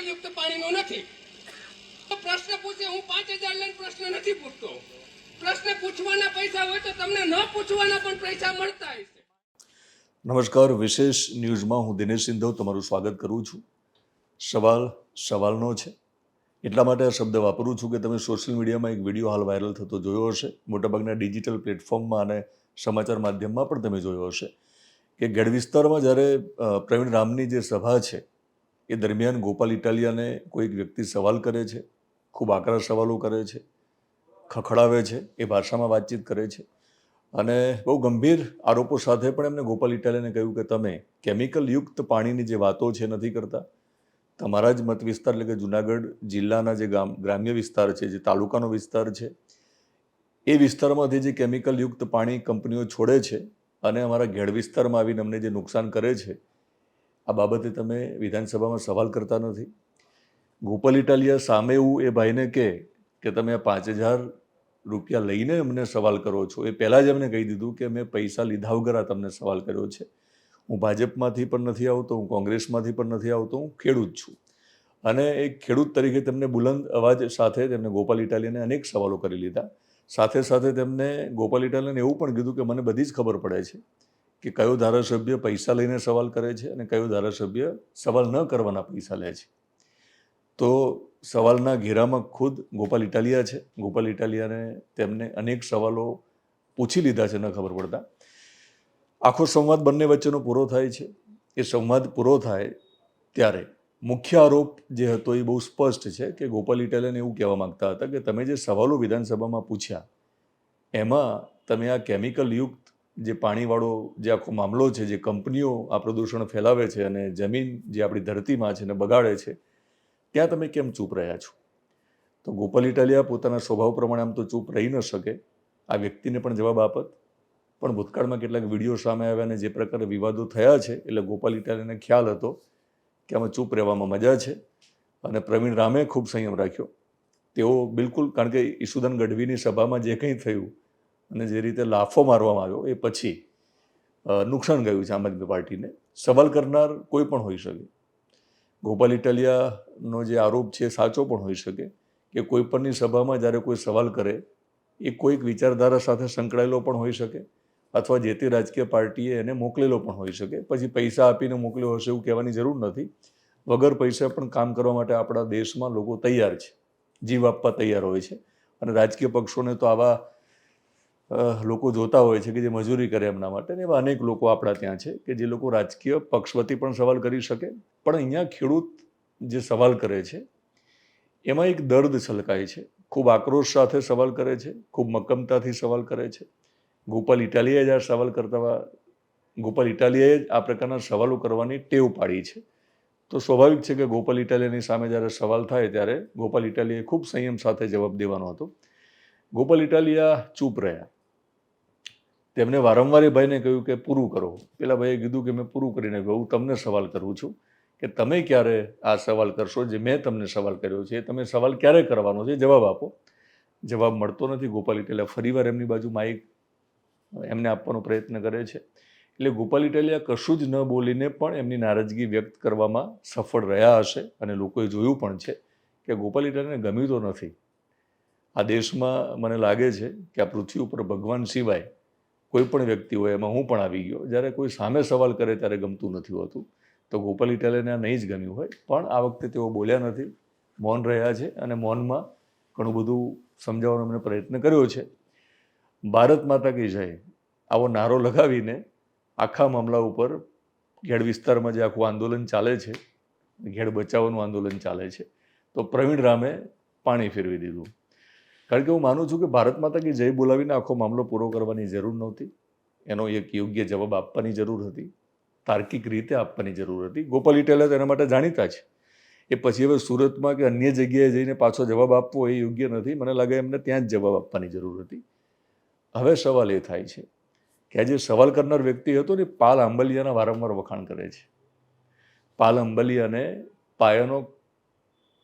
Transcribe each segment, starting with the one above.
Chemical યુક્ત પાણીનો નથી. પ્રશ્ન પૂછે, હું પાંચ હજાર લઈને પ્રશ્ન નથી પૂછતો. પ્રશ્ન પૂછવાના પૈસા હોય તો તમને ન પૂછવાના પણ પૈસા મળતા હશે. નમસ્કાર, વિશેષ ન્યૂઝમાં હું દિનેશ સિંધવ તમારું સ્વાગત કરું છું. સવાલ સવાલનો છે. એટલા માટે આ શબ્દ વાપરું છું કે તમે સોશિયલ મીડિયામાં એક વીડિયો હાલ વાયરલ થતો જોયો હશે. મોટાભાગના ડિજિટલ પ્લેટફોર્મમાં અને સમાચાર માધ્યમમાં પણ તમે જોયો હશે કે ગઢ વિસ્તારમાં જ્યારે પ્રવીણ રામની જે સભા છે એ દરમિયાન ગોપાલ ઇટાલિયાને કોઈક વ્યક્તિ સવાલ કરે છે, ખૂબ આકરા સવાલો કરે છે, ખખડાવે છે, એ ભાષામાં વાતચીત કરે છે. અને બહુ ગંભીર આરોપો સાથે પણ એમને ગોપાલ ઇટાલિયાને કહ્યું કે તમે કેમિકલ યુક્ત પાણીની જે વાતો છે નથી કરતા. તમારા જ મત વિસ્તાર એટલે કે જુનાગઢ જિલ્લાના જે ગામ, ગ્રામ્ય વિસ્તાર છે, જે તાલુકાનો વિસ્તાર છે, એ વિસ્તારમાંથી જે કેમિકલ યુક્ત પાણી કંપનીઓ છોડે છે અને અમારા ઘેડ વિસ્તારમાં આવીને અમને જે નુકસાન કરે છે આ બાબતે તમે વિધાનસભામાં સવાલ કરતા નથી. ગોપાલ ઇટાલિયા સામે એવું એ ભાઈને કહે કે તમે પાંચ હજાર રૂપિયા લઈને અમને સવાલ કરો છો. એ પહેલાં જ એમને કહી દીધું કે મેં પૈસા લીધા વગર તમને સવાલ કર્યો છે. હું ભાજપમાંથી પણ નથી આવતો, હું કોંગ્રેસમાંથી પણ નથી આવતો, હું ખેડૂત છું. અને એક ખેડૂત તરીકે તેમને બુલંદ અવાજ સાથે તેમને ગોપાલ ઇટાલિયાને અનેક સવાલો કરી લીધા. સાથે સાથે તેમને ગોપાલ ઇટાલિયાને એવું પણ કીધું કે મને બધી જ ખબર પડે છે. કે કયો ધારાસભ્ય પૈસા લઈને સવાલ કરે છે અને કયો ધારાસભ્ય સવાલ ન કરવાના પૈસા લે છે. તો સવાલના ઘેરામાં ખુદ ગોપાલ ઇટાલિયા છે. ગોપાલ ઇટાલિયાને તેમને અનેક સવાલો પૂછી લીધા છે, ન ખબર પડતા. આખો સંવાદ બંને વચ્ચેનો પૂરો થાય છે. એ સંવાદ પૂરો થાય ત્યારે મુખ્ય આરોપ જે હતો એ બહુ સ્પષ્ટ છે કે ગોપાલ ઇટાલિયાને એવું કહેવા માગતા હતા કે તમે જે સવાલો વિધાનસભામાં પૂછ્યા, એમાં તમે આ કેમિકલ યુક્ત જે પાણીવાળો જે આખો મામલો છે, જે કંપનીઓ આ પ્રદૂષણ ફેલાવે છે અને જમીન જે આપણી ધરતીમાં છે ને બગાડે છે, ત્યાં તમે કેમ ચૂપ રહ્યા છો? તો ગોપાલ ઇટાલિયા પોતાના સ્વભાવ પ્રમાણે આમ તો ચૂપ રહી ન શકે. આ વ્યક્તિને પણ જવાબ આપત. પણ ભૂતકાળમાં કેટલાક વીડિયો સામે આવ્યા અને જે પ્રકારે વિવાદો થયા છે, એટલે ગોપાલ ઇટાલિયાને ખ્યાલ હતો કે આમાં ચૂપ રહેવામાં મજા છે અને પ્રવીણ રામે ખૂબ સંયમ રાખ્યો. તેઓ બિલકુલ, કારણ કે ઈસુદાન ગઢવીની સભામાં જે કંઈ થયું અને જે રીતે લાફો મારવામાં આવ્યો એ પછી નુકસાન ગયું છે આમ આદમી પાર્ટીને. સવાલ કરનાર કોઈ પણ હોઈ શકે. ગોપાલ ઇટાલિયાનો જે આરોપ છે સાચો પણ હોઈ શકે કે કોઈ પણની સભામાં જ્યારે કોઈ સવાલ કરે, એ કોઈક વિચારધારા સાથે સંકળાયેલો પણ હોઈ શકે અથવા જે તે રાજકીય પાર્ટીએ એને મોકલેલો પણ હોઈ શકે. પછી પૈસા આપીને મોકલ્યો હશે એવું કહેવાની જરૂર નથી. વગર પૈસા પણ કામ કરવા માટે આપણા દેશમાં લોકો તૈયાર છે. જીવ આપવા તૈયાર હોય છે. અને રાજકીય પક્ષોને તો આવા લોકો જોતા હોય છે કે જે મજૂરી કરે એમના માટે ને એવા અનેક લોકો આપણા ત્યાં છે કે જે લોકો રાજકીય પક્ષવતી પણ સવાલ કરી શકે. પણ અહીંયા ખેડૂત જે સવાલ કરે છે, એમાં એક દર્દ છલકાય છે. ખૂબ આક્રોશ સાથે સવાલ કરે છે, ખૂબ મક્કમતાથી સવાલ કરે છે. ગોપાલ ઇટાલિયાએ જ આ સવાલ કરતા ગોપાલ ઇટાલિયાએ જ આ પ્રકારના સવાલો કરવાની ટેવ પાડી છે. તો સ્વાભાવિક છે કે ગોપાલ ઇટાલિયાની સામે જ્યારે સવાલ થાય ત્યારે ગોપાલ ઇટાલિયાએ ખૂબ સંયમ સાથે જવાબ દેવાનો હતો. ગોપાલ ઇટાલિયા ચૂપ રહ્યા. તેમને વારંવાર એ ભાઈને કહ્યું કે, પૂરું કરો. પેલા ભાઈએ કીધું કે, મેં પૂરું કરીને હું તમને સવાલ કરું છું કે તમે ક્યારે આ સવાલ કરશો? જે મેં તમને સવાલ કર્યો છે તમે સવાલ ક્યારે કરવાનો છે? જવાબ આપો. જવાબ મળતો નથી. ગોપાલ ઇટાલિયા ફરીવાર એમની બાજુ માઇક એમને આપવાનો પ્રયત્ન કરે છે. એટલે ગોપાલ ઇટાલિયા કશું જ ન બોલીને પણ એમની નારાજગી વ્યક્ત કરવામાં સફળ રહ્યા હશે અને લોકોએ જોયું પણ છે કે ગોપાલ ઇટાલિયાને ગમ્યું તો નથી. આ દેશમાં મને લાગે છે કે આ પૃથ્વી ઉપર ભગવાન સિવાય કોઈ પણ વ્યક્તિ હોય, એમાં હું પણ આવી ગયો. જ્યારે કોઈ સામે સવાલ કરે ત્યારે ગમતું નથી હોતું. તો ગોપાલ ઇટાલિયાને આ નહીં જ ગમ્યું હોય. પણ આ વખતે તેઓ બોલ્યા નથી. મૌન રહ્યા છે અને મૌનમાં ઘણું બધું સમજાવવાનો મને પ્રયત્ન કર્યો છે. ભારત માતા કી જય. આવો નારો લગાવીને આખા મામલા ઉપર ઘેડ વિસ્તારમાં જે આખું આંદોલન ચાલે છે, ઘેડ બચાવવાનું આંદોલન ચાલે છે, તો પ્રવીણ રામે પાણી ફેરવી દીધું. કારણ કે હું માનું છું કે ભારત માતા કે જય બોલાવીને આખો મામલો પૂરો કરવાની જરૂર નહોતી. એનો એક યોગ્ય જવાબ આપવાની જરૂર હતી. તાર્કિક રીતે આપવાની જરૂર હતી. ગોપાલ ઇટાલિયા તેના માટે જાણીતા છે. એ પછી હવે સુરતમાં કે અન્ય જગ્યાએ જઈને પાછો જવાબ આપવો એ યોગ્ય નથી. મને લાગે એમને ત્યાં જ જવાબ આપવાની જરૂર હતી. હવે સવાલ એ થાય છે કે આ જે સવાલ કરનાર વ્યક્તિ હતો ને, પાલ આંબલિયાના વારંવાર વખાણ કરે છે. પાલ આંબલિયાને પાયાનો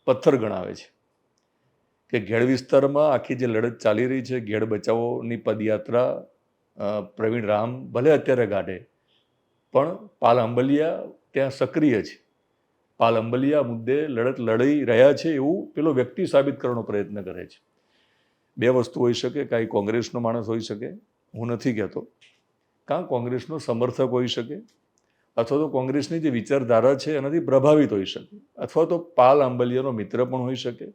પથ્થર ગણાવે છે. કે ઘેડ વિસ્તારમાં આખી જે લડત ચાલી રહી છે, ઘેડ બચાવોની પદયાત્રા પ્રવીણ રામ ભલે અત્યારે ગાઢે, પણ પાલ આંબલિયા ત્યાં સક્રિય છે. પાલ અંબલિયા મુદ્દે લડત લડી રહ્યા છે એવું પેલો વ્યક્તિ સાબિત કરવાનો પ્રયત્ન કરે છે. બે વસ્તુ હોઈ શકે, કાંઈ કોંગ્રેસનો માણસ હોઈ શકે, હું નથી કહેતો. કાં કોંગ્રેસનો સમર્થક હોઈ શકે, અથવા તો કોંગ્રેસની જે વિચારધારા છે એનાથી પ્રભાવિત હોઈ શકે, અથવા તો પાલ આંબલિયાનો મિત્ર પણ હોઈ શકે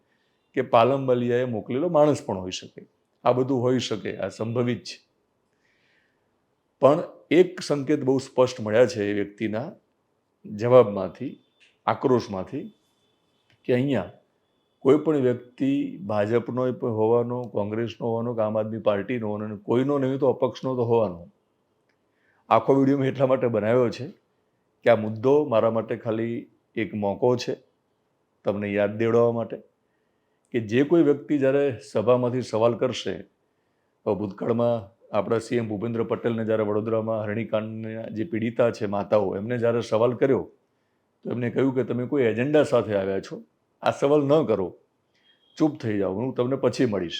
કે પાલમબલિયાએ મોકલેલો માણસ પણ હોઈ શકે. આ બધું હોઈ શકે, આ સંભવિત છે. પણ એક સંકેત બહુ સ્પષ્ટ મળ્યા છે એ વ્યક્તિના જવાબમાંથી, આક્રોશમાંથી, કે અહીંયા કોઈ પણ વ્યક્તિ ભાજપનો હોવાનો, કોંગ્રેસનો હોવાનો, કે આમ આદમી પાર્ટીનો હોવાનો કોઈનો નહીં તો અપક્ષનો તો હોવાનો. આખો વીડિયો મેં એટલા માટે બનાવ્યો છે કે આ મુદ્દો મારા માટે ખાલી એક મોકો છે, તમને યાદ દેવડાવવા માટે. કે જે કોઈ વ્યક્તિ જ્યારે સભામાંથી સવાલ કરશે ભૂતકાળમાં આપણા સીએમ ભૂપેન્દ્ર પટેલને જ્યારે વડોદરામાં હરણીકાંડના જે પીડિતા છે માતાઓ, એમને જ્યારે સવાલ કર્યો, તો એમને કહ્યું કે તમે કોઈ એજન્ડા સાથે આવ્યા છો? આ સવાલ ન કરો. ચૂપ થઈ જાઓ. હું તમને પછી મળીશ.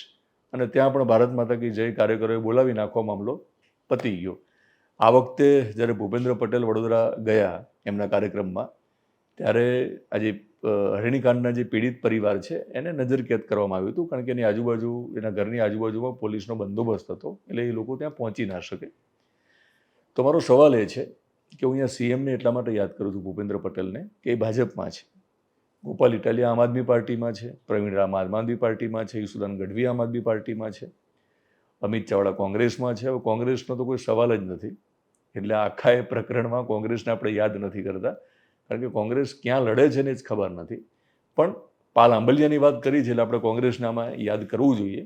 અને ત્યાં પણ ભારત માતા કી જય કાર્યકરોએ બોલાવી નાખવા મામલો પતી ગયો. આ વખતે જ્યારે ભૂપેન્દ્ર પટેલ વડોદરા ગયા એમના કાર્યક્રમમાં, ત્યારે આજે હરણીકાંડના જે પીડિત પરિવાર છે, એને નજરકેદ કરવામાં આવ્યું હતું, કારણ કે એની આજુબાજુ, એના ઘરની આજુબાજુમાં પોલીસનો બંદોબસ્ત હતો, એટલે એ લોકો ત્યાં પહોંચી ના શકે. તો મારો સવાલ એ છે કે હું અહીંયા સીએમને એટલા માટે યાદ કરું છું ભૂપેન્દ્ર પટેલને, કે એ ભાજપમાં છે. ગોપાલ ઇટાલિયા આમ આદમી પાર્ટીમાં છે, પ્રવીણ રામ આમ આદમી પાર્ટીમાં છે ઈસુદાન ગઢવી આમ આદમી પાર્ટીમાં છે, અમિત ચાવડા કોંગ્રેસમાં છે. હવે કોંગ્રેસનો તો કોઈ સવાલ જ નથી, એટલે આખા એ પ્રકરણમાં કોંગ્રેસને આપણે યાદ નથી કરતા. કારણ કે કોંગ્રેસ ક્યાં લડે છે ને જ ખબર નથી. પણ પાલ આંબલિયાની વાત કરી છે એટલે આપણે કોંગ્રેસને આમાં યાદ કરવું જોઈએ,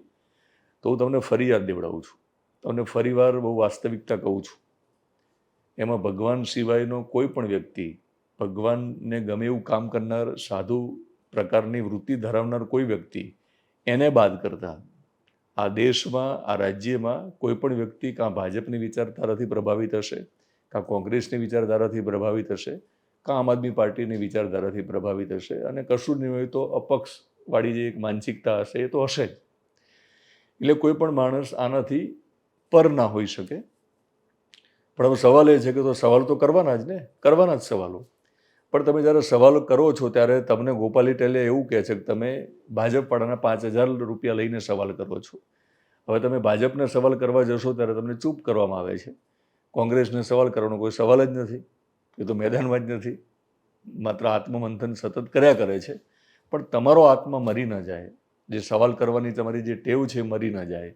તો હું તમને ફરી યાદ દેવડાવું છું. તમને ફરીવાર બહુ વાસ્તવિકતા કહું છું. એમાં ભગવાન સિવાયનો કોઈ પણ વ્યક્તિ, ભગવાનને ગમે એવું કામ કરનાર, સાધુ પ્રકારની વૃત્તિ ધરાવનાર કોઈ વ્યક્તિ એને બાદ કરતા, આ દેશમાં, આ રાજ્યમાં કોઈ પણ વ્યક્તિ કાં ભાજપની વિચારધારાથી પ્રભાવિત હશે, કાં કોંગ્રેસની વિચારધારાથી પ્રભાવિત હશે કાં આમ આદમી પાર્ટીની વિચારધારાથી પ્રભાવિત હશે અને કશું નહીં હોય તો અપક્ષવાળી જે એક માનસિકતા હશે એ તો હશે જ. એટલે કોઈ પણ માણસ આનાથી પર ના હોઈ શકે. પણ હવે સવાલ એ છે કે તો સવાલ તો કરવાના જ ને? કરવાના જ સવાલો. પણ તમે જ્યારે સવાલ કરો છો ત્યારે તમને ગોપાલી ટેલે એવું કહે છે કે તમે ભાજપવાળાના પાંચ હજાર રૂપિયા લઈને સવાલ કરો છો. હવે તમે ભાજપને સવાલ કરવા જશો ત્યારે તમને ચૂપ કરવામાં આવે છે. કોંગ્રેસને સવાલ કરવાનો કોઈ સવાલ જ નથી. એ તો મેદાનમાં જ નથી. માત્ર આત્મમંથન સતત કર્યા કરે છે. પણ તમારો આત્મા મરી ન જાય. જે સવાલ કરવાની તમારી જે ટેવ છે મરી ન જાય.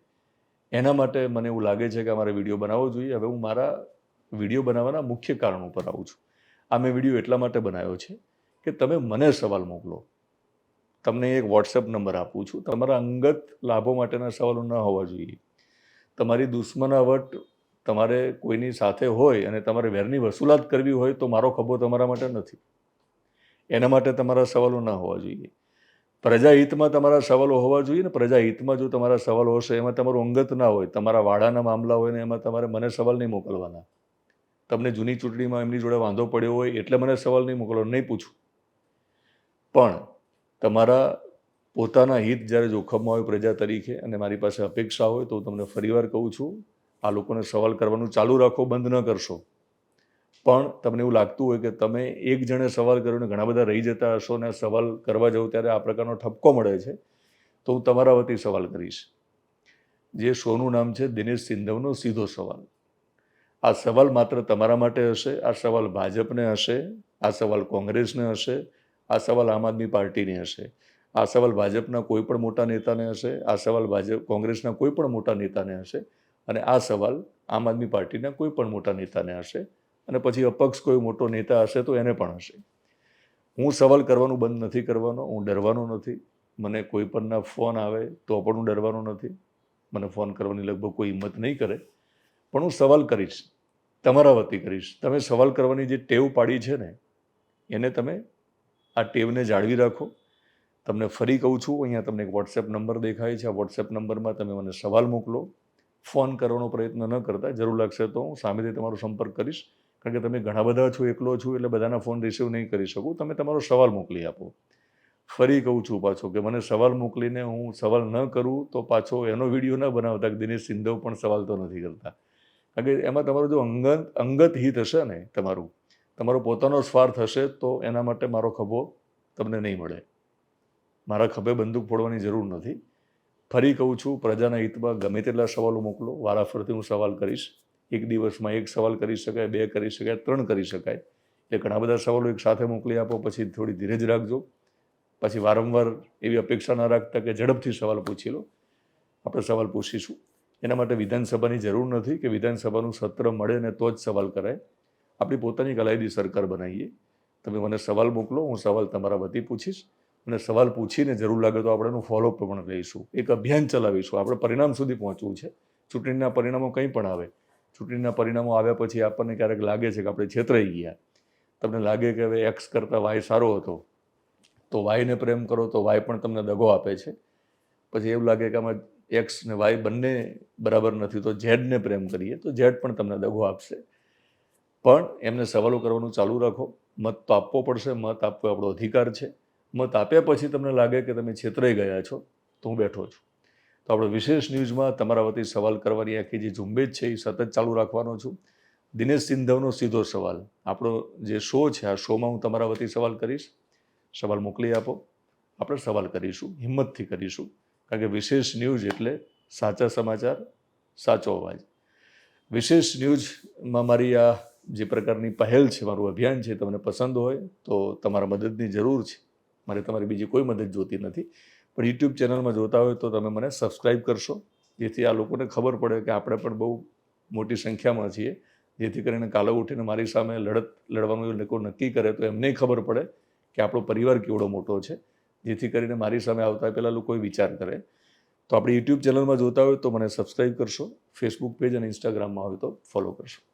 એના માટે મને એવું લાગે છે કે અમારે વીડિયો બનાવવો જોઈએ. હવે હું મારા વીડિયો બનાવવાના મુખ્ય કારણ ઉપર આવું છું. આ મેં વીડિયો એટલા માટે બનાવ્યો છે કે તમે મને સવાલ મોકલો. તમને એક વોટ્સએપ નંબર આપું છું. તમારા અંગત લાભો માટેના સવાલો ન હોવા જોઈએ. તમારી દુશ્મનાવટ તમારે કોઈની સાથે હોય અને તમારે વેરની વસૂલાત કરવી હોય તો મારો ખભો તમારા માટે નથી. એના માટે તમારા સવાલો ના હોવા જોઈએ. પ્રજાહિતમાં તમારા સવાલો હોવા જોઈએ ને પ્રજાહિતમાં જો તમારા સવાલો હશે, એમાં તમારું અંગત ના હોય, તમારા વાડાના મામલા હોય ને એમાં તમારે મને સવાલ નહીં મોકલવાના. તમને જૂની ચૂંટણીમાં એમની જોડે વાંધો પડ્યો હોય એટલે મને સવાલ નહીં મોકલો, નહીં પૂછું. પણ તમારા પોતાના હિત જ્યારે જોખમમાં હોય પ્રજા તરીકે અને મારી પાસે અપેક્ષા હોય તો હું તમને ફરીવાર કહું છું આ લોકોને સવાલ કરવાનું ચાલુ રાખો, બંધ ન કરશો. પણ તમને એવું લાગતું હોય કે તમે એક જણે સવાલ કર્યો ને ઘણા બધા રહી જતા હશો ને સવાલ કરવા જાઓ ત્યારે આ પ્રકારનો ઠપકો મળે છે, તો હું તમારા વતી સવાલ કરીશ. જે શોનું નામ છે દિનેશ સિંધવનો સીધો સવાલ. આ સવાલ માત્ર તમારા માટે હશે, આ સવાલ ભાજપને હશે, આ સવાલ કોંગ્રેસને હશે, આ સવાલ આમ આદમી પાર્ટીને હશે, આ સવાલ ભાજપના કોઈ પણ મોટા નેતાને હશે, આ સવાલ ભાજપ કોંગ્રેસના કોઈ પણ મોટા નેતાને હશે અને આ સવાલ આમ આદમી પાર્ટીના કોઈ પણ મોટા નેતાને હશે અને પછી અપક્ષ કોઈ મોટો નેતા હશે તો એને પણ હશે. હું સવાલ કરવાનું બંધ નથી કરવાનો, હું ડરવાનો નથી. મને કોઈ પણના ફોન આવે તો પણ હું ડરવાનો નથી. મને ફોન કરવાની લગભગ કોઈ હિંમત નહીં કરે. પણ હું સવાલ કરીશ, તમારા વતી કરીશ. તમે સવાલ કરવાની જે ટેવ પાડી છે ને, એને તમે આ ટેવને જાળવી રાખો. તમને ફરી કહું છું, અહીંયા તમને એક વોટ્સએપ નંબર દેખાય છે. આ વોટ્સએપ નંબરમાં તમે મને સવાલ મોકલો. ફોન કરવાનો પ્રયત્ન ન કરતા. જરૂર લાગશે તો હું સામેથી તમારો સંપર્ક કરીશ. કારણ કે તમે ઘણા બધા છો, એકલો છો, એટલે બધાના ફોન રિસીવ નહીં કરી શકું. તમે તમારો સવાલ મોકલી આપો. ફરી કહું છું પાછો કે મને સવાલ મોકલીને હું સવાલ ન કરું તો પાછો એનો વીડિયો ન બનાવતા કે દિનેશ સિંધવ પણ સવાલ તો નથી કરતા. કારણ કે એમાં તમારું જો અંગત અંગત હિત હશે ને તમારું, તમારો પોતાનો સ્વાર્થ હશે તો એના માટે મારો ખભો તમને નહીં મળે. મારા ખભે બંદૂક ફોડવાની જરૂર નથી. ફરી કહું છું, પ્રજાના હિતમાં ગમે તેટલા સવાલો મોકલો. વારાફરતી હું સવાલ કરીશ. એક દિવસમાં એક સવાલ કરી શકાય, બે કરી શકાય, ત્રણ કરી શકાય. એટલે ઘણા બધા સવાલો એક સાથે મોકલી આપો, પછી થોડી ધીરજ રાખજો. પછી વારંવાર એવી અપેક્ષા ન રાખતા કે ઝડપથી સવાલ પૂછી લો. આપણે સવાલ પૂછીશું. એના માટે વિધાનસભાની જરૂર નથી કે વિધાનસભાનું સત્ર મળે ને તો જ સવાલ કરાય. આપણી પોતાની કલાયદી સરકાર બનાવીએ. તમે મને સવાલ મોકલો, હું સવાલ તમારા વતી પૂછીશ. અને સવાલ પૂછીને જરૂર લાગે તો આપણે એનું ફોલોઅપ પણ લઈશું એક અભિયાન ચલાવીશું. આપણે પરિણામ સુધી પહોંચવું છે. ચૂંટણીના પરિણામો કંઈ પણ આવે. ચૂંટણીના પરિણામો આવ્યા પછી આપણને ક્યારેક લાગે છે કે આપણે છેતરાઈ ગયા. તમને લાગે કે હવે એક્સ કરતાં વાય સારો હતો. તો વાયને પ્રેમ કરો તો વાય પણ તમને દગો આપે છે. પછી એવું લાગે કે આમાં એક્સ ને વાય બંને બરાબર નથી, તો ઝેડને પ્રેમ કરીએ તો ઝેડ પણ તમને દગો આપશે. પણ એમને સવાલો કરવાનું ચાલુ રાખો. મત તો આપવો પડશે. મત આપવો આપણો અધિકાર છે. મત આપ્યા પછી તમને લાગે કે તમે છેતરાઈ ગયા છો, તો હું બેઠો છું. તો આપણે વિશેષ ન્યૂઝમાં તમારા વતી સવાલ કરવાની આખી જે ઝુંબેશ છે એ સતત ચાલુ રાખવાનો છું. દિનેશ સિંધવનો સીધો સવાલ. આપણો જે શો છે, આ શોમાં હું તમારા વતી સવાલ કરીશ. સવાલ મોકલી આપો. આપણે સવાલ કરીશું, હિંમતથી કરીશું, કારણ કે વિશેષ ન્યૂઝ એટલે સાચા સમાચાર, સાચો અવાજ. વિશેષ ન્યૂઝમાં મારી આ જે પ્રકારની પહેલ છે, મારું અભિયાન છે, તમને પસંદ હોય તો તમારા મદદની જરૂર છે. મારે તમારી બીજી કોઈ મદદ જોતી નથી. પણ યુટ્યુબ ચેનલમાં જોતા હોય તો તમે મને સબસ્ક્રાઈબ કરશો. જેથી આ લોકોને ખબર પડે કે આપણે પણ બહુ મોટી સંખ્યામાં છીએ. જેથી કરીને કાલો ઉઠીને મારી સામે લડત, લડવાનું લોકો નક્કી કરે તો એમને ખબર પડે કે આપણો પરિવાર કેવડો મોટો છે. જેથી કરીને મારી સામે આવતા પહેલાં લોકો વિચાર કરે. તો આપણે યુટ્યુબ ચેનલમાં જોતા હોય તો મને સબસ્ક્રાઈબ કરશો. ફેસબુક પેજ અને ઇન્સ્ટાગ્રામમાં હોય તો ફોલો કરશો.